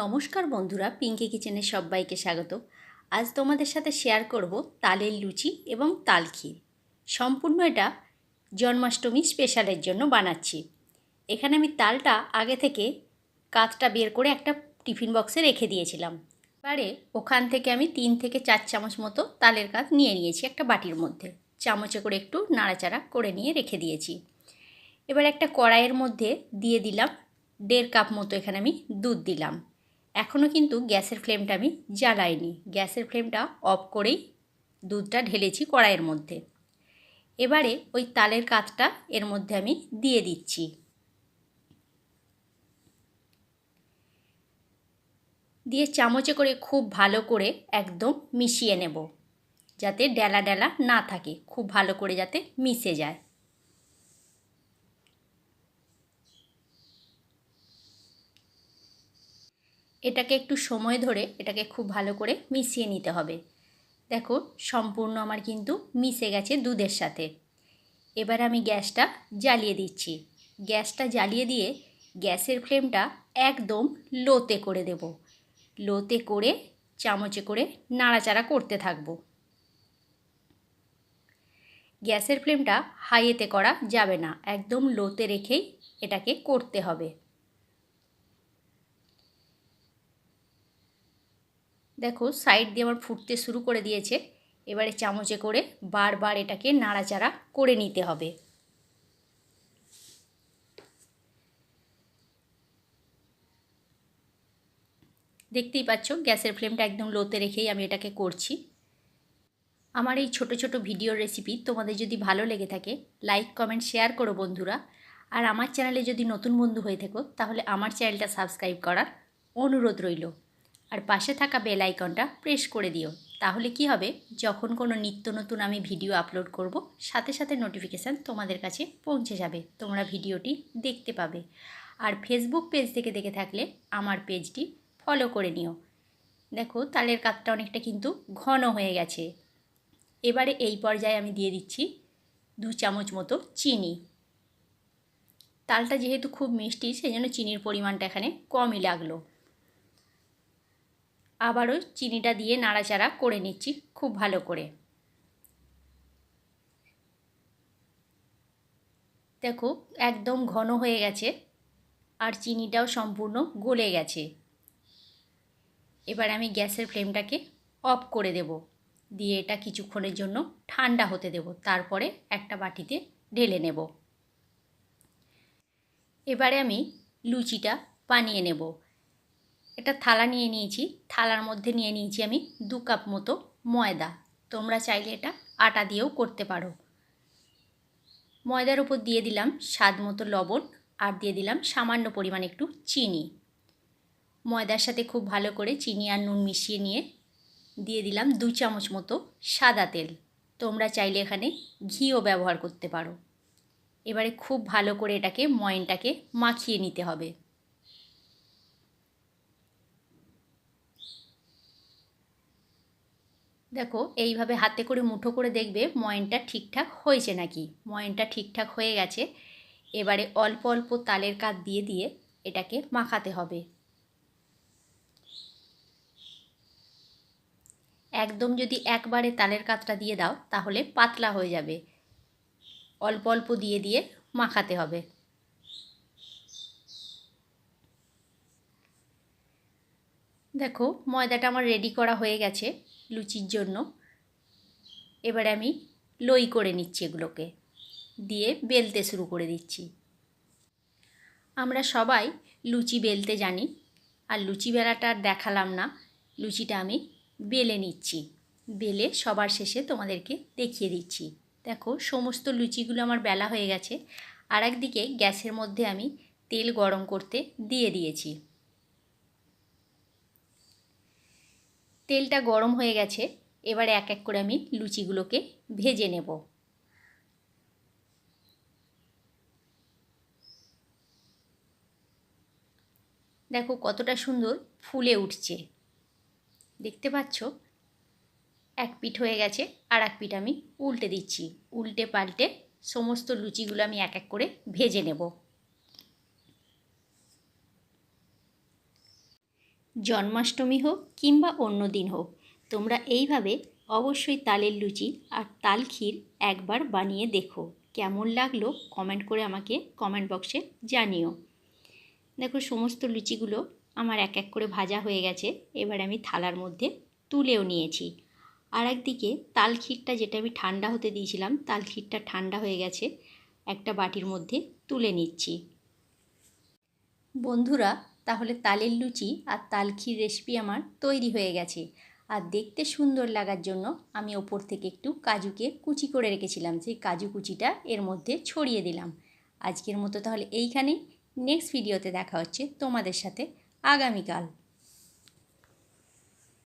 নমস্কার বন্ধুরা পিঙ্কি কিচেনের সবাইকে স্বাগত। আজ তোমাদের সাথে শেয়ার করব তালের লুচি এবং তাল ক্ষীর। সম্পূর্ণ এটা জন্মাষ্টমী স্পেশালের জন্য বানাচ্ছি। এখানে আমি তালটা আগে থেকে কাতটা বের করে একটা টিফিন বক্সে রেখে দিয়েছিলাম। এবারে ওখান থেকে আমি তিন থেকে চার চামচ মতো তালের কাত নিয়ে নিয়েছি একটা বাটির মধ্যে। চামচে করে একটু নাড়াচাড়া করে নিয়ে রেখে দিয়েছি। এবার একটা কড়াইয়ের মধ্যে দিয়ে দিলাম দেড় কাপ মতো এখানে আমি দুধ দিলাম। এখনও কিন্তু গ্যাসের ফ্লেমটা আমি জ্বালাইনি। গ্যাসের ফ্লেমটা অফ করেই দুধটা ঢেলেছি কড়াইয়ের মধ্যে। এবারে ওই তালের কাতটা এর মধ্যে আমি দিয়ে দিচ্ছি। দিয়ে চামচে করে খুব ভালো করে একদম মিশিয়ে নেব। যাতে ডেলা ডেলা না থাকে। খুব ভালো করে যাতে মিশে যায়। এটাকে একটু সময় ধরে এটাকে খুব ভালো করে মিশিয়ে নিতে হবে। দেখো, সম্পূর্ণ আমার কিন্তু মিশে গেছে দুধের সাথে। এবার আমি গ্যাসটা জ্বালিয়ে দিচ্ছি। গ্যাসটা জ্বালিয়ে দিয়ে গ্যাসের ফ্লেমটা একদম লোতে করে দেব। লোতে করে, চামচে করে নাড়াচাড়া করতে থাকব। গ্যাসের ফ্লেমটা হাইয়েতে করা যাবে না। একদম লোতে রেখেই এটাকে করতে হবে। দেখো সাইড দিয়ে আমার ফুটতে শুরু করে দিয়েছে। এবারে চামচে করে বারবার এটাকে নাড়াচাড়া করে নিতে হবে। দেখতেই পাচ্ছ, গ্যাসের ফ্লেমটা একদম লোতে রেখেই আমি এটাকে করছি। আমার এই ছোট ছোট ভিডিওর রেসিপি তোমাদের যদি ভালো লেগে থাকে লাইক কমেন্ট শেয়ার করো বন্ধুরা। আর আমার চ্যানেলে যদি নতুন বন্ধু হয়ে থাকো, তাহলে আমার চ্যানেলটা সাবস্ক্রাইব করার অনুরোধ রইল। আর পাশে থাকা বেল আইকনটা প্রেস করে দিও। তাহলে কি হবে? যখন কোনো নিত্য নতুন আমি ভিডিও আপলোড করব, সাথে সাথে নোটিফিকেশান তোমাদের কাছে পৌঁছে যাবে। তোমরা ভিডিওটি দেখতে পাবে। আর ফেসবুক পেজ থেকে দেখে থাকলে আমার পেজটি ফলো করে নিও। দেখো, তালের কাতটা অনেকটা কিন্তু ঘন হয়ে গেছে। এবারে এই পর্যায়ে আমি দিয়ে দিচ্ছি দু চামচ মতো চিনি। তালটা যেহেতু খুব মিষ্টি সেই জন্য চিনির পরিমাণটা এখানে কমই লাগল। আবারও চিনিটা দিয়ে নাড়াচাড়া করে নিচ্ছি, খুব ভালো করে। দেখো, একদম ঘন হয়ে গেছে আর চিনিটাও সম্পূর্ণ গলে গেছে। এবার আমি গ্যাসের ফ্লেমটাকে অফ করে দেব, দিয়ে এটা কিছুক্ষণের জন্য ঠান্ডা হতে দেব, তারপরে একটা বাটিতে ঢেলে নেব। এবারে আমি লুচিটা বানিয়ে নেব। এটা থালা নিয়ে নিয়েছি। থালার মধ্যে নিয়ে নিয়েছি আমি দু কাপ মতো ময়দা। তোমরা চাইলে এটা আটা দিয়েও করতে পারো। ময়দার উপর দিয়ে দিলাম স্বাদ মতো লবণ আর দিয়ে দিলাম সামান্য পরিমাণ একটু চিনি। ময়দার সাথে খুব ভালো করে চিনি আর নুন মিশিয়ে নিয়ে দিয়ে দিলাম দু চামচ মতো সাদা তেল। তোমরা চাইলে এখানে ঘিও ব্যবহার করতে পারো। এবারে খুব ভালো করে এটাকে ময়নটাকে মাখিয়ে নিতে হবে। দেখো, এইভাবে হাতে করে মুঠো করে দেখবে ময়নটা ঠিকঠাক হয়েছে নাকি। ময়নটা ঠিকঠাক হয়ে গেছে। এবারে অল্প অল্প তালের কাত দিয়ে দিয়ে এটাকে মাখাতে হবে। একদম যদি একবারে তালের কাতটা দিয়ে দাও, তাহলে পাতলা হয়ে যাবে। অল্প অল্প দিয়ে দিয়ে মাখাতে হবে। দেখো, ময়দাটা আমার রেডি করা হয়ে গেছে লুচির জন্য। এবারে আমি লই করে নিচ্ছি এগুলোকে, দিয়ে বেলতে শুরু করে দিচ্ছি। আমরা সবাই লুচি বেলতে জানি, আর লুচি বেলাটা দেখালাম না, লুচিটা আমি বেলে নিচ্ছি। বেলে সবার শেষে তোমাদেরকে দেখিয়ে দিচ্ছি। দেখো, সমস্ত লুচিগুলো আমার বেলা হয়ে গেছে আর একদিকে গ্যাসের মধ্যে আমি তেল গরম করতে দিয়ে দিয়েছি। তেলটা গরম হয়ে গেছে, এবারে এক এক করে আমি লুচিগুলোকে ভেজে নেব। দেখো কতটা সুন্দর ফুলে উঠছে। দেখতে পাচ্ছ? এক পিঠ হয়ে গেছে আর এক পিঠ আমি উল্টে দিচ্ছি। উল্টে পাল্টে সমস্ত লুচিগুলো আমি এক এক করে ভেজে নেব। জন্মাষ্টমী হোক কিংবা অন্য দিন হোক, তোমরা এইভাবে অবশ্যই তালের লুচি আর তাল ক্ষীর একবার বানিয়ে দেখো। কেমন লাগল কমেন্ট করে আমাকে কমেন্ট বক্সে জানিও। দেখো, সমস্ত লুচিগুলো আমার এক এক করে ভাজা হয়ে গেছে, এবার আমি থালার মধ্যে তুলেও নিয়েছি। আর একদিকে তাল ক্ষীরটা যেটা আমি ঠান্ডা হতে দিয়েছিলাম, তাল ক্ষীরটা ঠান্ডা হয়ে গেছে, একটা বাটির মধ্যে তুলে নিচ্ছি। বন্ধুরা তাহলে তালের লুচি আর তাল ক্ষীর রেসিপি আমার তৈরি হয়ে গেছে। আর দেখতে সুন্দর লাগার জন্য আমি ওপর থেকে একটু কাজুকে কুচি করে রেখেছিলাম, সেই কাজু কুচিটা এর মধ্যে ছড়িয়ে দিলাম। আজকের মতো তাহলে এইখানেই নেক্সট ভিডিওতে দেখা হচ্ছে তোমাদের সাথে আগামীকাল।